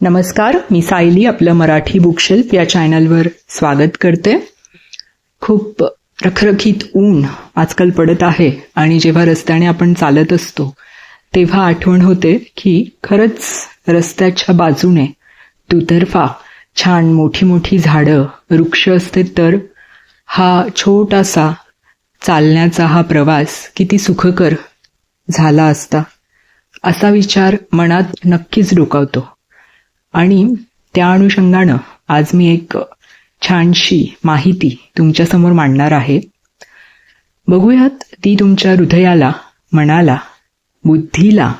नमस्कार मी सायली आपलं मराठी बुकशेल्फ या चॅनलवर स्वागत करते. खूप रखरखीत ऊन आजकाल पडत आहे आणि जेव्हा रस्त्याने आपण चालत असतो तेव्हा आठवण होते की खरंच रस्त्याच्या बाजूने दुतर्फा छान मोठी मोठी झाडं वृक्ष असते तर हा छोटासा चालण्याचा हा प्रवास किती सुखकर झाला असता असा विचार मनात नक्कीच डोकावतो. आणि त्या अनुषंगानं आज मी एक छानशी माहिती तुमच्यासमोर मांडणार आहे. बघूयात ती तुमच्या हृदयाला मनाला बुद्धीला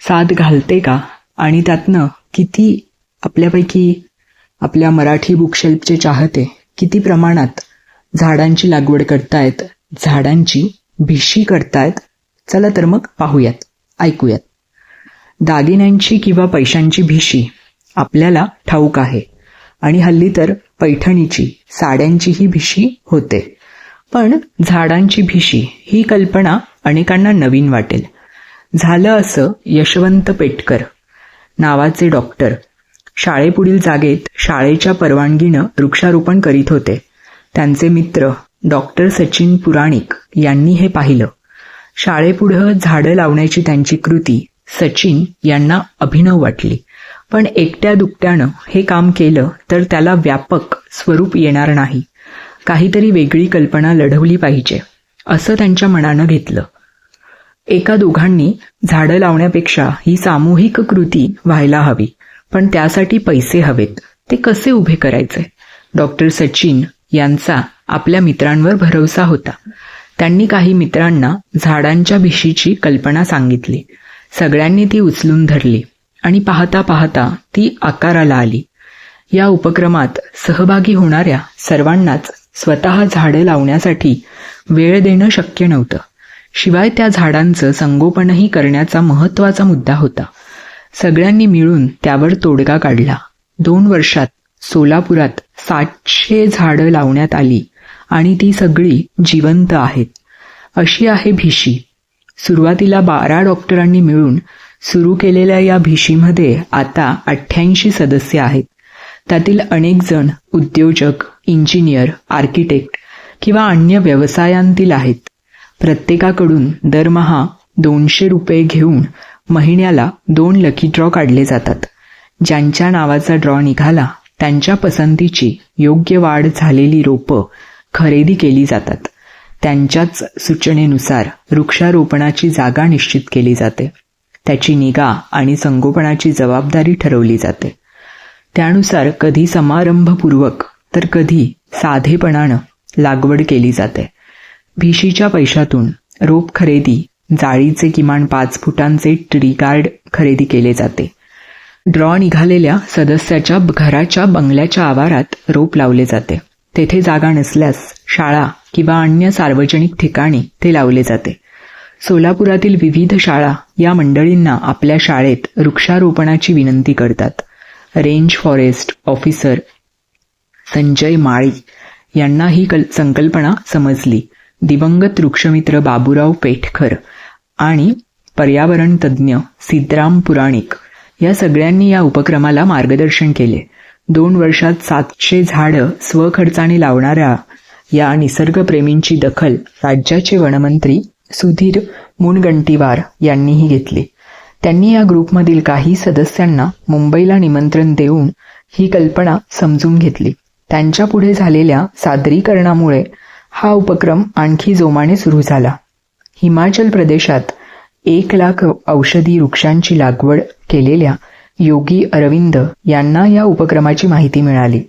साथ घालते का? आणि त्यातनं किती आपल्यापैकी आपल्या मराठी बुकशेल्फचे चाहते किती प्रमाणात झाडांची लागवड करतायत झाडांची भिशी करतायत? चला तर मग पाहूयात ऐकूयात. दागिन्यांची किंवा पैशांची भिशी आपल्याला ठाऊक आहे. आणि हल्ली तर पैठणीची साड्यांचीही भिशी होते. पण झाडांची भिशी ही कल्पना अनेकांना नवीन वाटेल. झालं असं यशवंत पेटकर नावाचे डॉक्टर. शाळेपुढील जागेत शाळेच्या परवानगीनं वृक्षारोपण करीत होते. त्यांचे मित्र डॉक्टर सचिन पुराणिक यांनी हे पाहिलं. शाळेपुढं झाडं लावण्याची त्यांची कृती सचिन यांना अभिनव वाटली. पण एकट्या दुकट्यानं हे काम केलं तर त्याला व्यापक स्वरूप येणार नाही. काहीतरी वेगळी कल्पना लढवली पाहिजे असं त्यांच्या मनानं घेतलं. एका दोघांनी झाडं लावण्यापेक्षा ही सामूहिक कृती व्हायला हवी पण त्यासाठी पैसे हवेत. ते कसे उभे करायचे? डॉक्टर सचिन यांचा आपल्या मित्रांवर भरवसा होता. त्यांनी काही मित्रांना झाडांच्या भिशीची कल्पना सांगितली. सगळ्यांनी ती उचलून धरली. आणि पाहता पाहता ती आकाराला आली. या उपक्रमात सहभागी होणाऱ्या सर्वांनाच स्वतः झाडं लावण्यासाठी वेळ देणं शक्य नव्हतं. शिवाय त्या झाडांचं संगोपनही करण्याचा महत्त्वाचा मुद्दा होता. सगळ्यांनी मिळून त्यावर तोडगा काढला. दोन वर्षात सोलापुरात सातशे झाडं लावण्यात आली आणि ती सगळी जिवंत आहेत. अशी आहे भिशी सुरुवातीला बारा डॉक्टरांनी मिळून सुरू केलेल्या या भीशीमध्ये आता अठ्ठ्याऐंशी सदस्य आहेत. त्यातील अनेक जण उद्योजक इंजिनियर आर्किटेक्ट किंवा अन्य व्यवसायांतील आहेत. प्रत्येकाकडून दरमहा दोनशे रुपये घेऊन महिन्याला दोन लकी ड्रॉ काढले जातात. ज्यांच्या नावाचा ड्रॉ निघाला त्यांच्या पसंतीची योग्य वाढ झालेली रोपं खरेदी केली जातात. त्यांच्याच सूचनेनुसार वृक्षारोपणाची जागा निश्चित केली जाते. त्याची निगा आणि संगोपनाची जबाबदारी ठरवली जाते. त्यानुसार कधी समारंभपूर्वक तर कधी साधेपणानं लागवड केली जाते. भिशीच्या पैशातून रोप खरेदी जाळीचे किमान पाच फुटांचे ट्री गार्ड खरेदी केले जाते. ड्रॉ निघालेल्या सदस्याच्या घराच्या बंगल्याच्या आवारात रोप लावले जाते. तेथे जागा नसल्यास शाळा किंवा अन्य सार्वजनिक ठिकाणी ते लावले जाते. सोलापुरातील विविध शाळा या मंडळींना आपल्या शाळेत वृक्षारोपणाची विनंती करतात. Range forest officer Sanjay Mali यांना ही कल संकल्पना समजली. दिवंगत वृक्षमित्र बाबूराव पेठकर आणि पर्यावरण तज्ज्ञ सिद्धराम पुराणिक या सगळ्यांनी या उपक्रमाला मार्गदर्शन केले. दोन वर्षात सातशे झाडं स्वखर्चाने लावणाऱ्या या निसर्गप्रेमींची दखल राज्याचे वनमंत्री सुधीर मुनगंटीवार यांनीही घेतली. त्यांनी या ग्रुपमधील काही सदस्यांना मुंबईला निमंत्रण देऊन ही कल्पना समजून घेतली. त्यांच्या पुढे झालेल्या सादरीकरणामुळे हा उपक्रम आणखी जोमाने सुरू झाला. हिमाचल प्रदेशात एक लाख औषधी वृक्षांची लागवड केलेल्या योगी अरविंद यांना या उपक्रमाची माहिती मिळाली.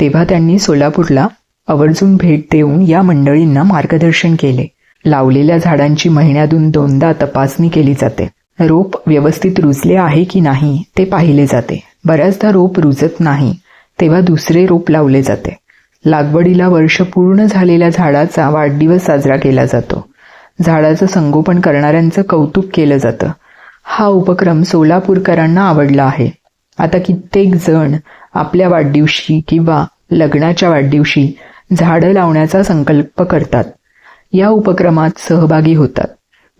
तेव्हा त्यांनी सोलापूरला आवर्जून भेट देऊन या मंडळींना मार्गदर्शन केले. लावलेल्या झाडांची महिन्यातून दोनदा तपासणी केली जाते. रोप व्यवस्थित रुजले आहे की नाही ते पाहिले जाते. बऱ्याचदा रोप रुजत नाही तेव्हा दुसरे रोप लावले जाते. लागवडीला वर्ष पूर्ण झालेल्या झाडाचा वाढदिवस साजरा केला जातो. झाडाचं संगोपन करणाऱ्यांचं कौतुक केलं जातं. हा उपक्रम सोलापूरकरांना आवडला आहे. आता कित्येक जण आपल्या वाढदिवशी किंवा लग्नाच्या वाढदिवशी झाडं लावण्याचा संकल्प करतात. या उपक्रमात सहभागी होतात.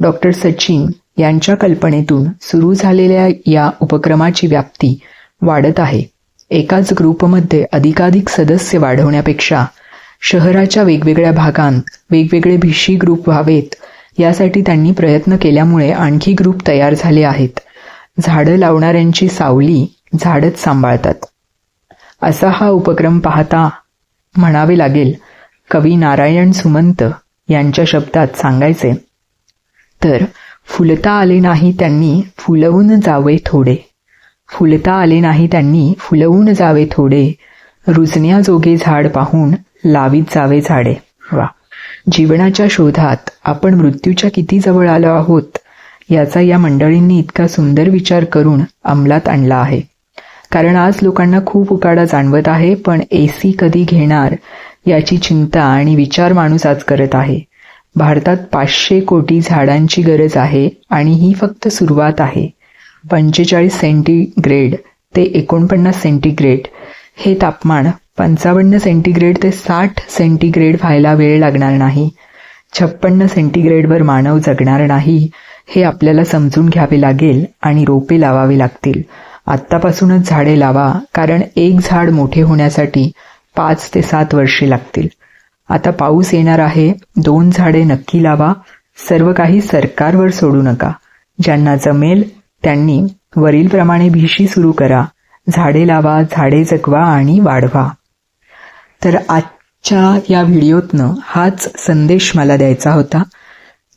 डॉक्टर सचिन यांच्या कल्पनेतून सुरू झालेल्या या उपक्रमाची व्याप्ती वाढत आहे. एकाच ग्रुपमध्ये अधिकाधिक सदस्य वाढवण्यापेक्षा शहराच्या वेगवेगळ्या भागांत वेगवेगळे भिशी ग्रुप व्हावेत यासाठी त्यांनी प्रयत्न केल्यामुळे आणखी ग्रुप तयार झाले आहेत. झाडं लावणाऱ्यांची सावली झाडच सांभाळतात. असा हा उपक्रम पाहता म्हणावे लागेल कवी नारायण सुमंत यांच्या शब्दात सांगायचे. तर फुलता आले नाही त्यांनी फुलवून जावे थोडे. फुलता आले नाही त्यांनी फुलवून जावे थोडे. रुजण्याजोगे झाड पाहून लावीत जावे झाडे. वा. जीवनाच्या शोधात आपण मृत्यूच्या किती जवळ आलो आहोत याचा या मंडळींनी इतका सुंदर विचार करून अंमलात आणला आहे. कारण आज लोकांना खूप उकाडा जाणवत आहे पण ए सी कधी घेणार याची चिंता आणि विचार माणूस आज करत आहे. भारतात पाचशे कोटी झाडांची गरज आहे आणि ही फक्त सुरुवात आहे. पंचेचाळीस सेंटीग्रेड ते एकोणपन्नास सेंटीग्रेड हे तापमान पंचावन्न सेंटीग्रेड ते साठ सेंटीग्रेड व्हायला वेळ लागणार नाही. छप्पन्न सेंटीग्रेडवर मानव जगणार नाही हे आपल्याला समजून घ्यावे लागेल आणि रोपे लावावे लागतील. आत्तापासूनच झाडे लावा कारण एक झाड मोठे होण्यासाठी पाच ते सात वर्षे लागतील. आता पाऊस येणार आहे. दोन झाडे नक्की लावा. सर्व काही सरकारवर सोडू नका. ज्यांना जमेल त्यांनी वरीलप्रमाणे भीशी सुरू करा. झाडे लावा झाडे जगवा आणि वाढवा. तर आजच्या या व्हिडिओतनं हाच संदेश मला द्यायचा होता.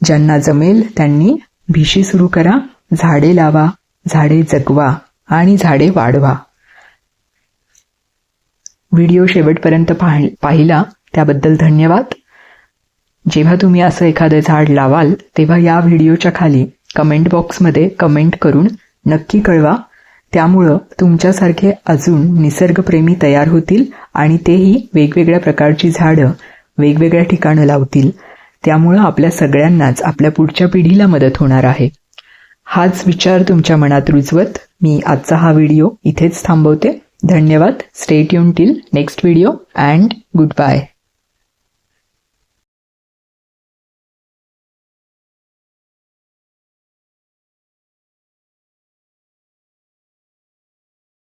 ज्यांना जमेल त्यांनी भीशी सुरू करा. झाडे लावा झाडे जगवा आणि झाडे वाढवा. व्हिडिओ शेवटपर्यंत पाहिला त्याबद्दल धन्यवाद. जेव्हा तुम्ही असं एखादं झाड लावाल तेव्हा या व्हिडिओच्या खाली कमेंट बॉक्समध्ये कमेंट करून नक्की कळवा. त्यामुळं तुमच्यासारखे अजून निसर्गप्रेमी तयार होतील आणि तेही वेगवेगळ्या प्रकारची झाडं वेगवेगळ्या ठिकाणं लावतील. त्यामुळं आपल्या सगळ्यांनाच आपल्या पुढच्या पिढीला मदत होणार आहे. हाच विचार तुमच्या मनात रुजवत मी आजचा हा व्हिडिओ इथेच थांबवते. धन्यवाद. Stay युन till next video and goodbye